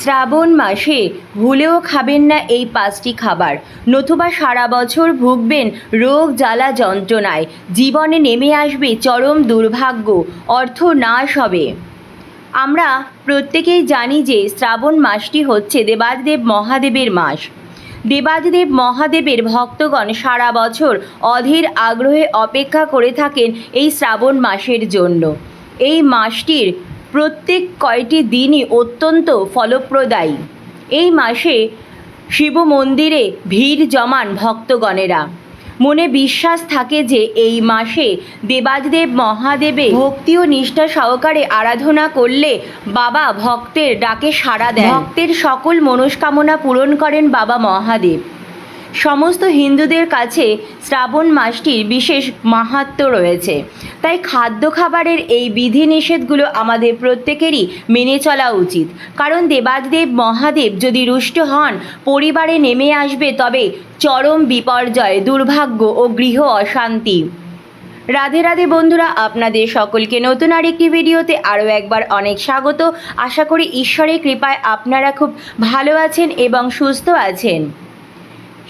শ্রাবণ মাসে ভুলেও খাবেন না এই পাঁচটি খাবার। নতুবা সারা বছর ভুগবেন রোগ জ্বালা যন্ত্রণায়। জীবনে নেমে আসবে চরম দুর্ভাগ্য, অর্থ নাশ হবে। আমরা প্রত্যেকেই জানি যে শ্রাবণ মাসটি হচ্ছে দেবাদিদেব মহাদেবের মাস। দেবাদিদেব মহাদেবের ভক্তগণ সারা বছর অধীর আগ্রহে অপেক্ষা করে থাকেন এই শ্রাবণ মাসের জন্য। এই মাসটির প্রত্যেক কয়টি দিনই অত্যন্ত ফলপ্রদায়ী। এই মাসে শিব মন্দিরে ভিড় জমান ভক্তগণেরা। মনে বিশ্বাস থাকে যে এই মাসে দেবাদিদেব মহাদেবে ভক্তি ও নিষ্ঠা সহকারে আরাধনা করলে বাবা ভক্তের ডাকে সাড়া দেন। ভক্তের সকল মনস্কামনা পূরণ করেন বাবা মহাদেব। সমস্ত হিন্দুদের কাছে শ্রাবণ মাসটির বিশেষ মাহাত্ম্য রয়েছে। তাই খাদ্য খাবারের এই বিধিনিষেধগুলো আমাদের প্রত্যেকেরই মেনে চলা উচিত। কারণ দেবাদিদেব মহাদেব যদি রুষ্ট হন, পরিবারে নেমে আসবে তবে চরম বিপর্যয়, দুর্ভাগ্য ও গৃহ অশান্তি। রাধে রাধে বন্ধুরা, আপনাদের সকলকে নতুন আরেকটি ভিডিওতে আরও একবার অনেক স্বাগত। আশা করি ঈশ্বরের কৃপায় আপনারা খুব ভালো আছেন এবং সুস্থ আছেন।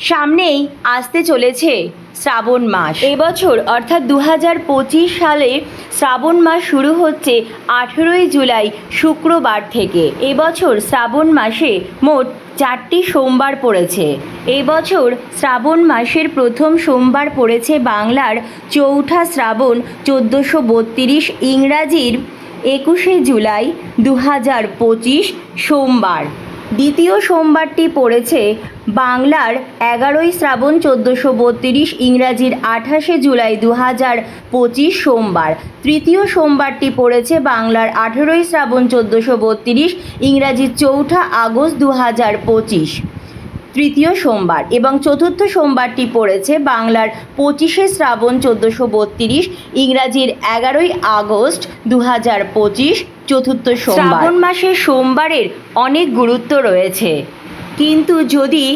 সামনেই আসতে চলেছে শ্রাবণ মাস। এবছর অর্থাৎ দু হাজার পঁচিশ সালে শ্রাবণ মাস শুরু হচ্ছে আঠেরোই জুলাই শুক্রবার থেকে। এবছর শ্রাবণ মাসে মোট চারটি সোমবার পড়েছে। এবছর শ্রাবণ মাসের প্রথম সোমবার পড়েছে বাংলার চৌঠা শ্রাবণ চোদ্দোশো বত্রিশ ইংরাজির একুশে জুলাই দু হাজার পঁচিশ সোমবার। দ্বিতীয় সোমবারটি পড়েছে বাংলার এগারোই শ্রাবণ চোদ্দোশো বত্রিশ ইংরাজির আঠাশে জুলাই দু হাজার পঁচিশ সোমবার। তৃতীয় সোমবারটি পড়েছে বাংলার আঠেরোই শ্রাবণ চোদ্দোশো বত্রিশ ইংরাজির চৌঠা আগস্ট দু হাজার পঁচিশ। তৃতীয় সোমবার এবং চতুর্থ সোমবারটি পড়েছে বাংলার পঁচিশে শ্রাবণ চোদ্দোশো বত্রিশ ইংরাজির এগারোই আগস্ট দু হাজার পঁচিশ চতুর্থ সোমবার। শ্রাবণ মাসের সোমবারের অনেক গুরুত্ব রয়েছে। কিন্তু যদি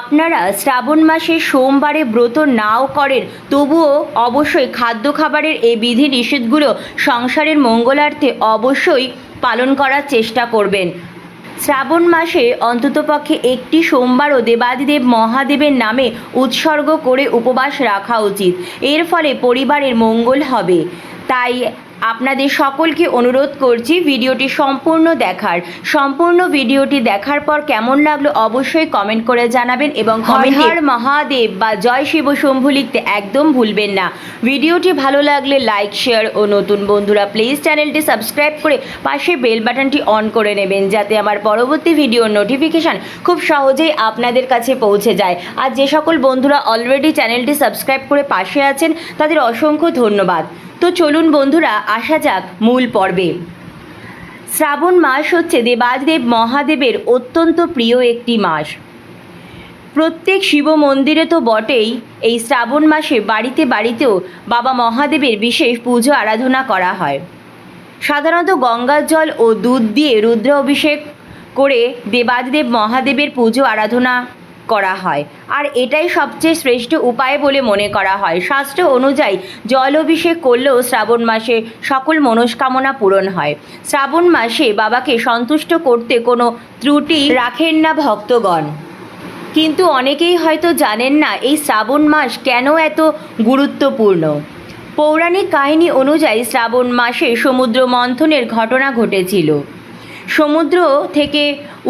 আপনারা শ্রাবণ মাসে সোমবারে ব্রত নাও করেন, তবুও অবশ্যই খাদ্য খাবারের এই বিধি নিষেধগুলো সংসারের মঙ্গলার্থে অবশ্যই পালন করার চেষ্টা করবেন। শ্রাবণ মাসে অন্ততপক্ষে একটি সোমবারও দেবাদিদেব মহাদেবের নামে উৎসর্গ করে উপবাস রাখা উচিত। এর ফলে পরিবারের মঙ্গল হবে। তাই আপনাদের সকলকে অনুরোধ করছি ভিডিওটি সম্পূর্ণ দেখার। সম্পূর্ণ ভিডিওটি দেখার পর কেমন লাগল অবশ্যই কমেন্ট করে জানাবেন এবং হর মহাদেব বা জয় শিব শম্ভু লিখতে একদম ভুলবেন না। ভিডিওটি ভালো লাগলে লাইক শেয়ার ও নতুন বন্ধুরা প্লিজ চ্যানেলটি সাবস্ক্রাইব করে পাশে বেল বাটনটি অন করে নেবেন যাতে আমার পরবর্তী ভিডিওর নোটিফিকেশান খুব সহজেই আপনাদের কাছে পৌঁছে যায়। আর যে সকল বন্ধুরা অলরেডি চ্যানেলটি সাবস্ক্রাইব করে পাশে আছেন তাদের অসংখ্য ধন্যবাদ। তো চলুন বন্ধুরা, আসা যাক মূল পর্বে। শ্রাবণ মাস হচ্ছে দেবাদিদেব মহাদেবের অত্যন্ত প্রিয় একটি মাস। প্রত্যেক শিব মন্দিরে তো বটেই এই শ্রাবণ মাসে বাড়িতে বাড়িতেও বাবা মহাদেবের বিশেষ পুজো আরাধনা করা হয়। সাধারণত গঙ্গার জল ও দুধ দিয়ে রুদ্র অভিষেক করে দেবাদিদেব মহাদেবের পুজো আরাধনা করা হয়। আর এটাই সবচেয়ে শ্রেষ্ঠ উপায় বলে মনে করা হয়। শাস্ত্র অনুযায়ী জল অভিষেক করলেও শ্রাবণ মাসে সকল মনস্কামনা পূরণ হয়। শ্রাবণ মাসে বাবাকে সন্তুষ্ট করতে কোনো ত্রুটি রাখেন না ভক্তগণ। কিন্তু অনেকেই হয়তো জানেন না এই শ্রাবণ মাস কেন এত গুরুত্বপূর্ণ। পৌরাণিক কাহিনী অনুযায়ী শ্রাবণ মাসে সমুদ্র মন্থনের ঘটনা ঘটেছিল। সমুদ্র থেকে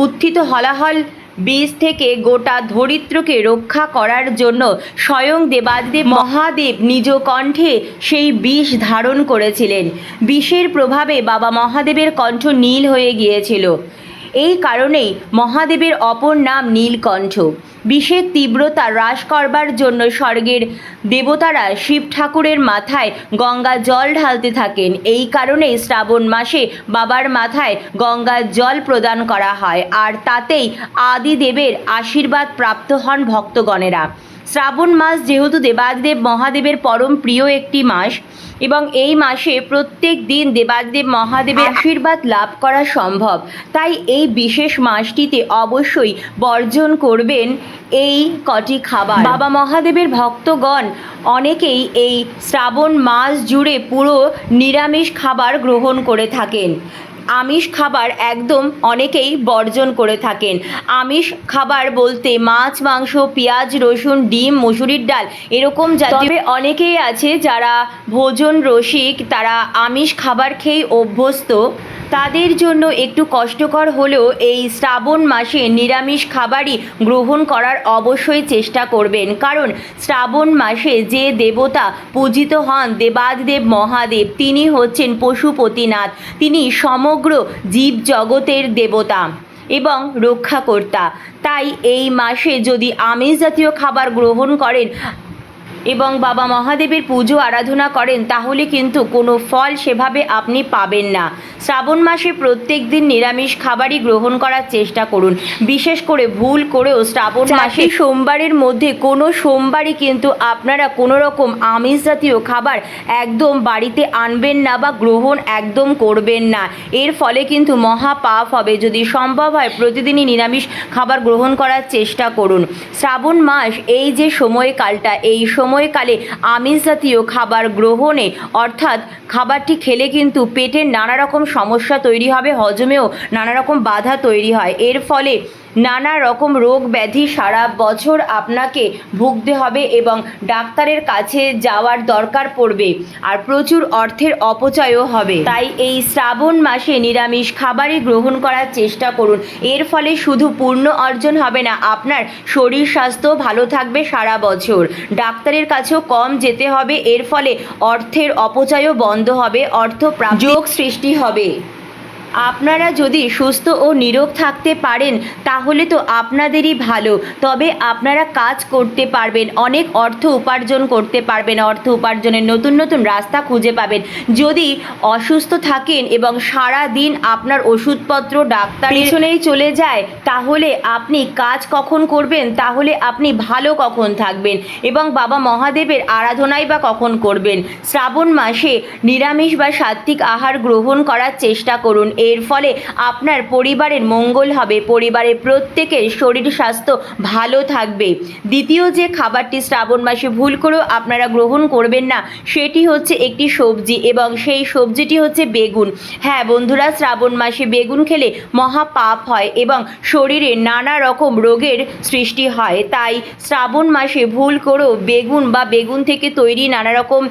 উত্থিত হলাহল বীজ থেকে গোটা ধরিত্রকে রক্ষা করার জন্য স্বয়ং দেবাদিদেব মহাদেব নিজ কণ্ঠে সেই বিষ ধারণ করেছিলেন। বিষের প্রভাবে বাবা মহাদেবের কণ্ঠ নীল হয়ে গিয়েছিল। এই কারণেই মহাদেবের অপর নাম নীলকণ্ঠ। বিষের তীব্রতা হ্রাস করবার জন্য স্বর্গের দেবতারা শিব ঠাকুরের মাথায় গঙ্গা জল ঢালতে থাকেন। এই কারণেই শ্রাবণ মাসে বাবার মাথায় গঙ্গা জল প্রদান করা হয়। আর তাতেই আদিদেবের আশীর্বাদ প্রাপ্ত হন ভক্তগণেরা। শ্রাবণ মাস যেহেতু দেবাদিদেব মহাদেবের পরম প্রিয় একটি মাস, এবং এই মাসে প্রত্যেক দিন দেবাদিদেব মহাদেবের আশীর্বাদ লাভ করা সম্ভব। তাই এই বিশেষ মাসটিতে অবশ্যই বর্জন করবেন এই কটি খাবার। বাবা মহাদেবের ভক্তগণ অনেকেই এই শ্রাবণ মাস জুড়ে পুরো নিরামিষ খাবার গ্রহণ করে থাকেন। আমিষ খাবার একদম অনেকেই বর্জন করে থাকেন। আমিষ খাবার বলতে মাছ, মাংস, পেঁয়াজ, রসুন, ডিম, মসুরির ডাল এরকম জাতীয় অনেকেই আছে যারা ভোজন রসিক, তারা আমিষ খাবার খেয়ে অভ্যস্ত। তাদের জন্য একটু কষ্টকর হলেও এই শ্রাবণ মাসে নিরামিষ খাবারই গ্রহণ করার অবশ্যই চেষ্টা করবেন। কারণ শ্রাবণ মাসে যে দেবতা পূজিত হন দেবাদিদেব মহাদেব, তিনি হচ্ছেন পশুপতিনাথ। তিনি সমগ্র জীব জগতের দেবতা এবং রক্ষাকর্তা। তাই এই মাসে যদি আমিষ জাতীয় খাবার গ্রহণ করেন এবং বাবা মহাদেবের পুজো আরাধনা করেন তাহলে কিন্তু কোনো ফল সেভাবে আপনি পাবেন না। শ্রাবণ মাসে প্রত্যেক দিন নিরামিষ খাবারই গ্রহণ করার চেষ্টা করুন। বিশেষ করে ভুল করেও শ্রাবণ মাসে সোমবারের মধ্যে কোনো সোমবারই কিন্তু আপনারা কোনো রকম আমিষ জাতীয় খাবার একদম বাড়িতে আনবেন না বা গ্রহণ একদম করবেন না। এর ফলে কিন্তু মহা পাপ হবে। যদি সম্ভব হয় প্রতিদিনই নিরামিষ খাবার গ্রহণ করার চেষ্টা করুন। শ্রাবণ মাস এই যে সময়কালটা এই সময়কালে আমিষ জাতীয় খাবার গ্রহণে, অর্থাৎ খাবারটি খেলে কিন্তু পেটের নানা রকম সমস্যা তৈরি হবে, হজমেও নানা রকম বাধা তৈরি হয়। এর ফলে নানা রকম রোগ ব্যাধি সারা বছর আপনাকে ভুগতে হবে এবং ডাক্তারের কাছে যাওয়ার দরকার পড়বে আর প্রচুর অর্থের অপচয়ও হবে। তাই এই শ্রাবণ মাসে নিরামিষ খাবারই গ্রহণ করার চেষ্টা করুন। এর ফলে শুধু পূর্ণ অর্জন হবে না, আপনার শরীর স্বাস্থ্য ভালো থাকবে সারা বছর। ডাক্তারের কাছেও কম যেতে হবে, এর ফলে অর্থের অপচয়ও বন্ধ হবে অর্থ যোগ সৃষ্টি হবে। আপনারা যদি সুস্থ ও নিরোগ থাকতে পারেন, তাহলে তো আপনাদেরই ভালো। তবে আপনারা কাজ করতে পারবেন, অনেক অর্থ উপার্জন করতে পারবেন, অর্থ উপার্জনের নতুন নতুন রাস্তা খুঁজে পাবেন। যদি অসুস্থ থাকেন এবং সারা দিন আপনার ওষুধপত্র ডাক্তার পেছনেই চলে যায়, তাহলে আপনি কাজ কখন করবেন? তাহলে আপনি ভালো কখন থাকবেন? এবং বাবা মহাদেবের আরাধনাই বা কখন করবেন? শ্রাবণ মাসে নিরামিষ বা সাত্ত্বিক আহার গ্রহণ করার চেষ্টা করুন। এর ফলে আপনার পরিবারের মঙ্গল হবে, পরিবারের প্রত্যেকের শরীর স্বাস্থ্য ভালো থাকবে। দ্বিতীয় যে খাবারটি শ্রাবণ মাসে ভুল করেও আপনারা গ্রহণ করবেন না, সেটি হচ্ছে একটি সবজি এবং সেই সবজিটি হচ্ছে বেগুন। হ্যাঁ বন্ধুরা, শ্রাবণ মাসে বেগুন খেলে মহা পাপ হয় এবং শরীরে নানা রকম রোগের সৃষ্টি হয়। তাই শ্রাবণ মাসে ভুল করেও বেগুন বা বেগুন থেকে তৈরি নানা রকম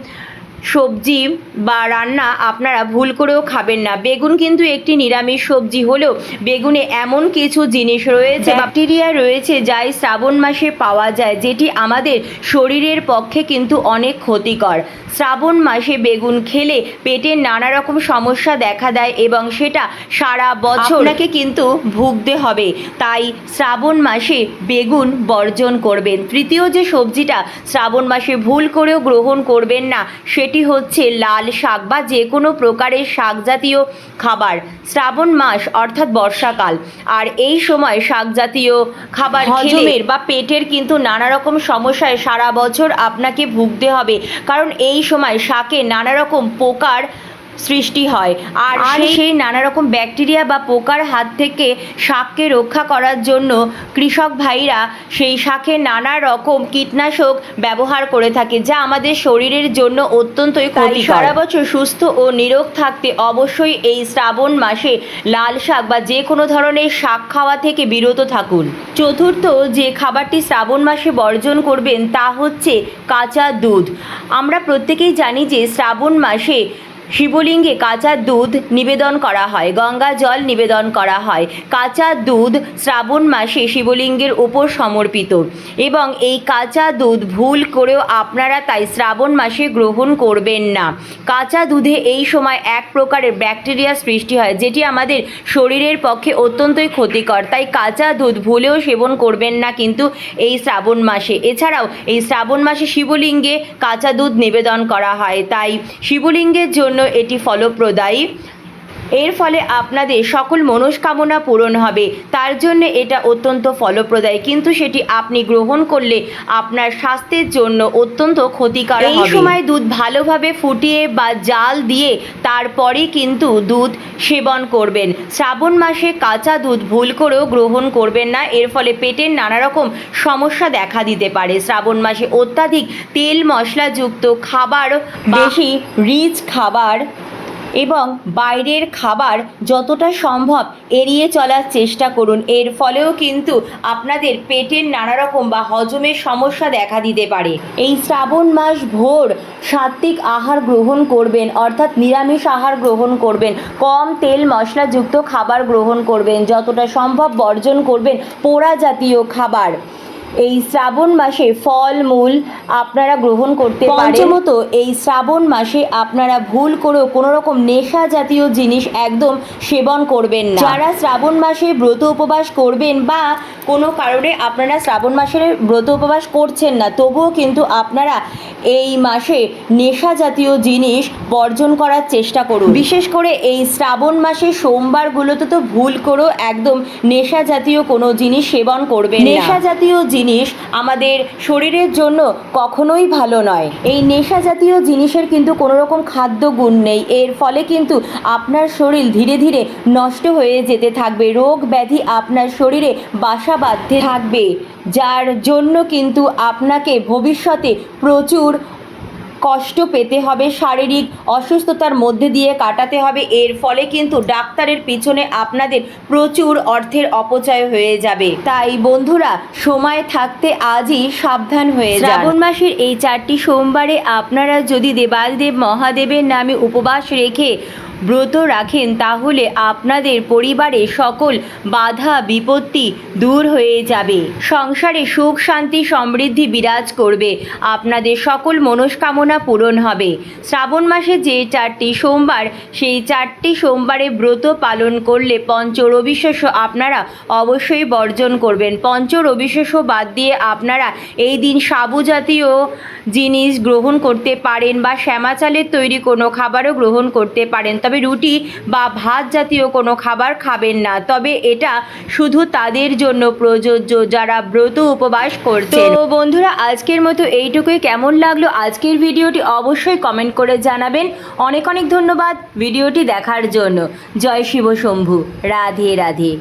সবজি বা রান্না আপনারা ভুল করেও খাবেন না। বেগুন কিন্তু একটি নিরামিষ সবজি হলেও বেগুনে এমন কিছু জিনিস রয়েছে ব্যাকটেরিয়া রয়েছে যা শ্রাবণ মাসে পাওয়া যায় যেটি আমাদের শরীরের পক্ষে কিন্তু অনেক ক্ষতিকর। শ্রাবণ মাসে বেগুন খেলে পেটের নানা রকম সমস্যা দেখা দেয় এবং সেটা সারা বছর আপনাকে কিন্তু ভুগতে হবে। তাই শ্রাবণ মাসে বেগুন বর্জন করবেন। তৃতীয় যে সবজিটা শ্রাবণ মাসে ভুল করেও গ্রহণ করবেন না সেটি হচ্ছে লাল শাক বা যে কোনো প্রকারের শাক জাতীয় খাবার শ্রাবণ মাস অর্থাৎ বর্ষাকাল। আর এই সময় শাক জাতীয় খাবার হজমের বা পেটের কিন্তু নানা রকম সমস্যায় সারা বছর আপনাকে ভুগতে হবে। কারণ এই সময় শাকে নানা রকম পোকার সৃষ্টি হয়। আর সেই- নানা রকম ব্যাকটেরিয়া বা পোকার হাত থেকে শাককে রক্ষা করার জন্য কৃষক ভাইরা সেই শাকে নানা রকম কীটনাশক ব্যবহার করে থাকে যা আমাদের শরীরের জন্য অত্যন্তই ক্ষতি সারা বছর সুস্থ ও নিরোগ থাকতে অবশ্যই এই শ্রাবণ মাসে লাল শাক বা যে কোনো ধরনের শাক খাওয়া থেকে বিরত থাকুন। চতুর্থ যে খাবারটি শ্রাবণ মাসে বর্জন করবেন তা হচ্ছে কাঁচা দুধ। আমরা প্রত্যেকেই জানি যে শ্রাবণ মাসে শিবলিঙ্গে কাঁচা দুধ নিবেদন করা হয়, গঙ্গা জল নিবেদন করা হয়। কাঁচা দুধ শ্রাবণ মাসে শিবলিঙ্গের উপর সমর্পিত এবং এই কাঁচা দুধ ভুল করেও আপনারা তাই শ্রাবণ মাসে গ্রহণ করবেন না। কাঁচা দুধে এই সময় এক প্রকারের ব্যাকটেরিয়া সৃষ্টি হয়, যেটি আমাদের শরীরের পক্ষে অত্যন্তই ক্ষতিকর। তাই কাঁচা দুধ ভুলেও সেবন করবেন না কিন্তু এই শ্রাবণ মাসে। এছাড়াও এই শ্রাবণ মাসে শিবলিঙ্গে কাঁচা দুধ নিবেদন করা হয়। তাই শিবলিঙ্গের জন্য এটি ফলপ্রদায়ী। এর ফলে আপনাদের সকল মনস্কামনা পূরণ হবে। তার জন্য এটা অত্যন্ত ফলপ্রদায়ী। কিন্তু সেটি আপনি গ্রহণ করলে আপনার স্বাস্থ্যের জন্য অত্যন্ত ক্ষতিকারক এই সময় দুধ ভালোভাবে ফুটিয়ে বা জাল দিয়ে তারপরে কিন্তু দুধ সেবন করবেন। শ্রাবণ মাসে কাঁচা দুধ ভুল করেও গ্রহণ করবেন না। এর ফলে পেটের নানা রকম সমস্যা দেখা দিতে পারে। শ্রাবণ মাসে অত্যাধিক তেল মশলাযুক্ত খাবার বেশি রিচ খাবার এবং বাইরের খাবার যতটা সম্ভব এড়িয়ে চলার চেষ্টা করুন। এর ফলেও কিন্তু আপনাদের পেটের নানা রকম বা হজমের সমস্যা দেখা দিতে পারে। এই শ্রাবণ মাস ভোর সাত্ত্বিক আহার গ্রহণ করবেন, অর্থাৎ নিরামিষ আহার গ্রহণ করবেন, কম তেল মশলাযুক্ত খাবার গ্রহণ করবেন, যতটা সম্ভব বর্জন করবেন পোড়া জাতীয় খাবার। এই শ্রাবণ মাসে ফল মূল আপনারা গ্রহণ করতে পারেন। পঞ্চমত এই শ্রাবণ মাসে আপনারা ভুল করেও কোনো রকম নেশা জাতীয় জিনিস একদম সেবন করবেন না। যারা শ্রাবণ মাসে ব্রত উপবাস করবেন বা কোনো কারণে আপনারা শ্রাবণ মাসের ব্রত উপবাস করছেন না তবুও কিন্তু আপনারা এই মাসে নেশা জাতীয় জিনিস বর্জন করার চেষ্টা করুন। বিশেষ করে এই শ্রাবণ মাসে সোমবারগুলোতে তো ভুল করেও একদম নেশা জাতীয় কোনো জিনিস সেবন করবেন নেশা জাতীয় জিনিস আমাদের শরীরের জন্য কখনোই ভালো নয়। এই নেশা জাতীয় জিনিসের কিন্তু কোনো রকম খাদ্য গুণ নেই। এর ফলে কিন্তু আপনার শরীর ধীরে ধীরে নষ্ট হয়ে যেতে থাকবে। রোগ ব্যাধি আপনার শরীরে বাসা বাঁধতে থাকবে, যার জন্য কিন্তু আপনাকে ভবিষ্যতে প্রচুর কষ্ট পেতে হবে, শারীরিক অসুস্থতার মধ্যে দিয়ে কাটাতে হবে। এর ফলে কিন্তু ডাক্তারের পিছনে আপনাদের প্রচুর অর্থের অপচয় হয়ে যাবে। তাই বন্ধুরা, সময় থাকতে আজই সাবধান হয়ে শ্রাবণ মাসের এই চারটি সোমবারে আপনারা যদি দেবালদেব মহাদেবের নামে উপবাস রেখে ব্রত রাখেন, তাহলে আপনাদের পরিবারে সকল বাধা, বিপত্তি দূর হয়ে যাবে। সংসারে সুখ, শান্তি, সমৃদ্ধি বিরাজ করবে। আপনাদের সকল মনস্কামনা পূরণ হবে। শ্রাবণ মাসে যে চারটি সোমবার, সেই চারটি সোমবারে ব্রত পালন করলে পঞ্চ রবিশস্য আপনারা অবশ্যই বর্জন করবেন। পঞ্চ রবিশস্য বাদ দিয়ে আপনারা এই দিন সাবু জাতীয় জিনিস গ্রহণ করতে পারেন বা শ্যামা চালের তৈরি কোনো খাবারও গ্রহণ করতে পারেন। তবে রুটি বা ভাত জাতীয় কোনো খাবার খাবেন না। তবে এটা শুধু তাদের জন্য প্রযোজ্য যারা ব্রত উপবাস করছেন। তো বন্ধুরা, আজকের মতো এইটুকুই। কেমন লাগল আজকের ভিডিওটি অবশ্যই কমেন্ট করে জানাবেন। অনেক অনেক ধন্যবাদ ভিডিওটি দেখার জন্য। জয় শিব শম্ভু। রাধে রাধে।